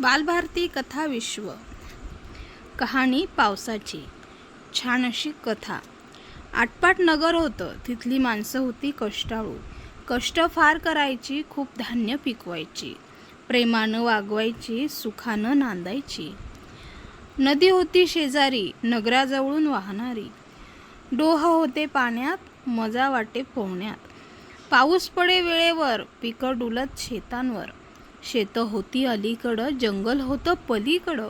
बालभारती कथा विश्व. कहाणी पावसाची. छान अशी कथा. आटपाट नगर होतं तिथली माणसं होती कष्टाळू. कष्ट फार करायची खूप धान्य पिकवायची. प्रेमानं वागवायची सुखानं नांदायची. नदी होती शेजारी नगराजवळून वाहणारी. डोह होते पाण्यात मजा वाटे पोहण्यात. पाऊस पडे वेळेवर पिकं डुलत शेतांवर. शेतं होती अलीकडं जंगल होतं पलीकडं.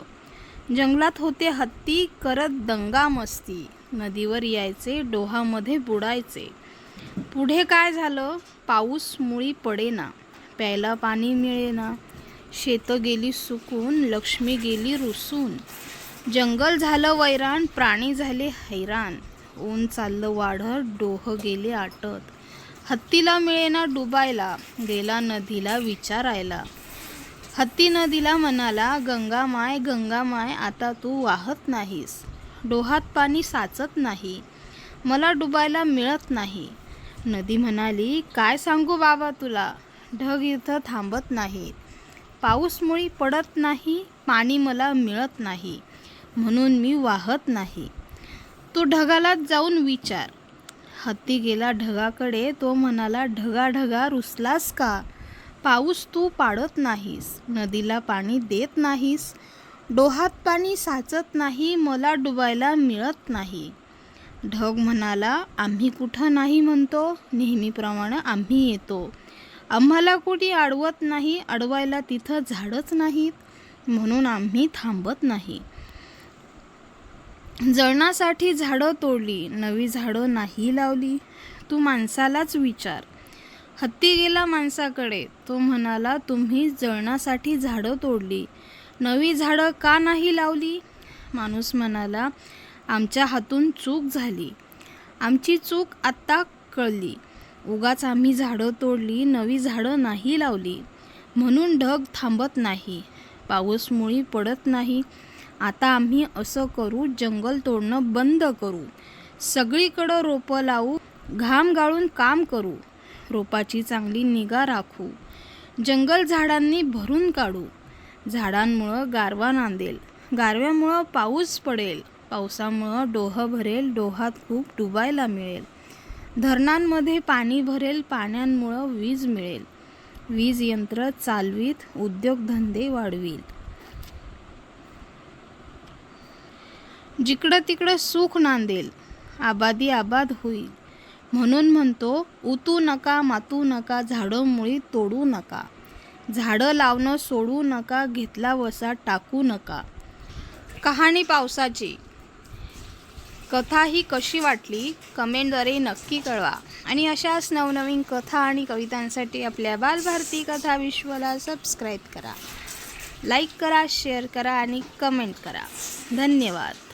जंगलात होते हत्ती करत दंगा मस्ती. नदीवर यायचे डोहामध्ये बुडायचे. पुढे काय झालं? पाऊस मुळी पडेना. प्यायला पाणी मिळेना. शेतं गेली सुकून लक्ष्मी गेली रुसून. जंगल झालं वैराण प्राणी झाले हैराण ऊन चाललं वाढत डोह गेले आटत. हत्तीला मिळेना डुबायला. गेला नदीला विचारायला. हत्ती नदीला म्हणाला गंगा माय गंगा माय आता तू वाहत नाहीस. डोहात पाणी साचत नाही. मला डुबायला मिळत नाही. नदी म्हणाली काय सांगू बाबा तुला? ढग इथं थांबत नाही. पाऊसमुळी पडत नाही पाणी मला मिळत नाही. म्हणून मी वाहत नाही. तू ढगालाच जाऊन विचार. हत्ती गेला ढगाकडे तो म्हणाला ढगा ढगा रुसलास का? पाऊस तू पाडत नाहीस नदीला पाणी देत नाहीस डोहात पाणी साचत नाही मला डुबायला मिळत नाही. ढग म्हणाला आम्ही कुठं नाही म्हणतो नेहमीप्रमाणे आम्ही येतो. आम्हाला कुठे अडवत नाही अडवायला तिथं झाडच नाहीत म्हणून आम्ही थांबत नाही. जळणासाठी झाडं तोडली नवी झाडं नाही लावली. तू माणसालाच विचार हत्ती गेला माणसाकडे. तो म्हणाला तुम्ही जळणासाठी झाडं तोडली. नवी झाडं का नाही लावली? माणूस म्हणाला आमच्या हातून चूक झाली. आमची चूक आत्ता कळली. उगाच आम्ही झाडं तोडली नवी झाडं नाही लावली. म्हणून ढग थांबत नाही. पाऊस मुळी पडत नाही. आता आम्ही असं करू जंगल तोडणं बंद करू. सगळीकडं रोपं लावू घाम गाळून काम करू. रोपाची चांगली निगा राखू. जंगल झाडांनी भरून काढू. झाडांमुळं गारवा नांदेल. गारव्यामुळं पाऊस पडेल. पावसामुळं डोह भरेल डोहात खूप डुबायला मिळेल. धरणांमध्ये पाणी भरेल पाण्यांमुळं वीज मिळेल. वीज यंत्र चालवीत उद्योगधंदे वाढवील. जिकडं तिकडं सुख नांदेल. आबादी आबाद होईल. म्हणून म्हणतो उतू नका मातू नका झाडं मुळी तोडू नका. झाडं लावणं सोडू नका घेतला वसा टाकू नका. कहाणी पावसाची. कथा ही कशी वाटली? कमेंटद्वारे नक्की कळवा. आणि अशाच नवनवीन कथा आणि कवितांसाठी आपल्या बालभारती कथा विश्वला सबस्क्राईब करा. लाईक करा शेअर करा आणि कमेंट करा. धन्यवाद.